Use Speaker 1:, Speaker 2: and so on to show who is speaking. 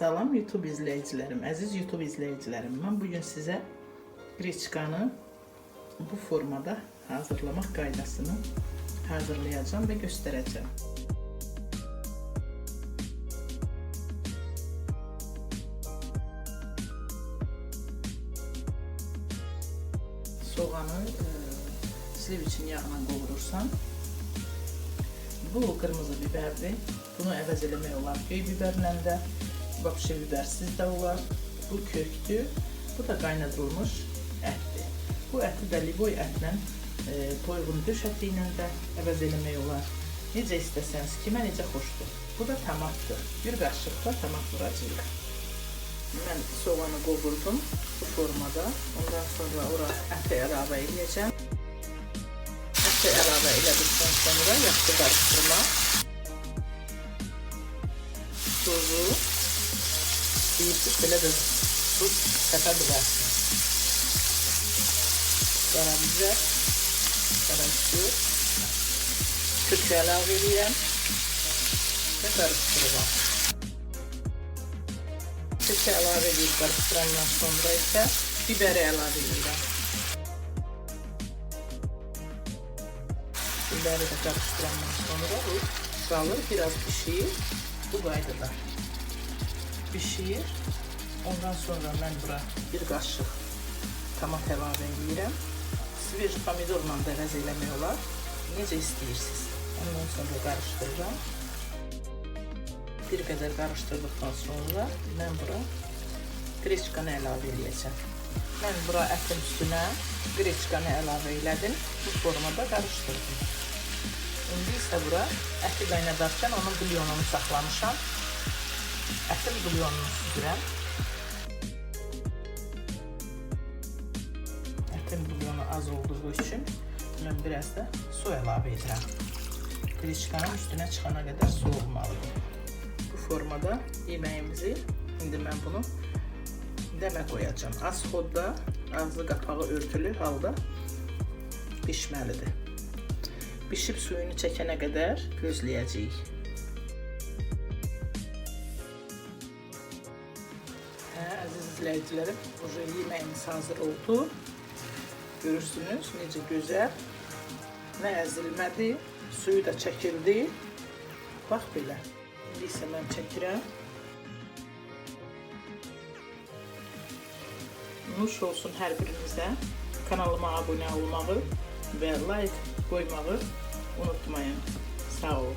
Speaker 1: Salam YouTube izləyicilərim, əziz YouTube izləyicilərim. Mən bu gün sizə qreçkanı bu formada hazırlamaq qaydasını hazırlayacağam və göstərəcəm. Soğanı e, sliv için yağla qovurursan, bu qırmızı biberdir. Bunu əvəz eləmək olar göy biberlə də, vapşe bibersiz olar. Bu köktür. Bu da qaynadılmış ətdir. Bu əti də liboy ətlə, e, toyğun döş əti ilə də əvəz eləmək olar. Necə istəsəniz, kimə necə xoşdur. Bu da tamatdır. Bir qaşıq da tamat vuracağıq. Mən soğanı qovurdum bu formada. Ondan sonra ora əti əlavə edəcəm. Əti əlavə elədikdən sonra yaxşı qarışdırma. Tuzu, belə də tuz səpə bilərsiniz. Qarabibər, qarışdır. Kökü əlavə edirəm və qarışdırıram. Kökü əlavə edib qarışdırandan sonra isə biberi əlavə edirəm. Biberi də qarışdırandan sonra bu qalır, biraz pişir. Bu qaydada pişir. Ondan sonra mən bura bir qaşıq tomat əlavə edirəm. Sveç pomidorla da əvəz eləmək olar. Necə istəyirsiniz. Ondan sonra qarışdırıram. Bir qədər qarışdırdıqdan sonra mən bura qreçkanı əlavə edəcəm. Mən bura ətin üstünə qreçkanı əlavə elədim. Bu formada qarışdırdım. İndi isə bura əti qaynadarkən onun bulyonunu saxlamışam. Ətin bulyonunu süzürəm. Ətin bulyonu az olduğu üçün mən biraz da su əlavə edirəm. Qreçkanın üstünə çıxana qədər su olmalıdır. Bu formada yeməyimizi indi mən bunu dəmə qoyacağam. Az xodda ağzı qapağı örtülü halda bişməlidir. Bişib suyunu çəkənə qədər gözləyəcəyik. Ee, aziz izleyicilerim, burada yemeğimiz hazır oldu. Görürsünüz necə gözəl. Nə əzilmədi, suyu da çəkildi. Bax belə. İndi isə mən. Nuş olsun hər birinizə. Kanalıma abunə olmağı və like qoymağı unutmayın. Sağ olun.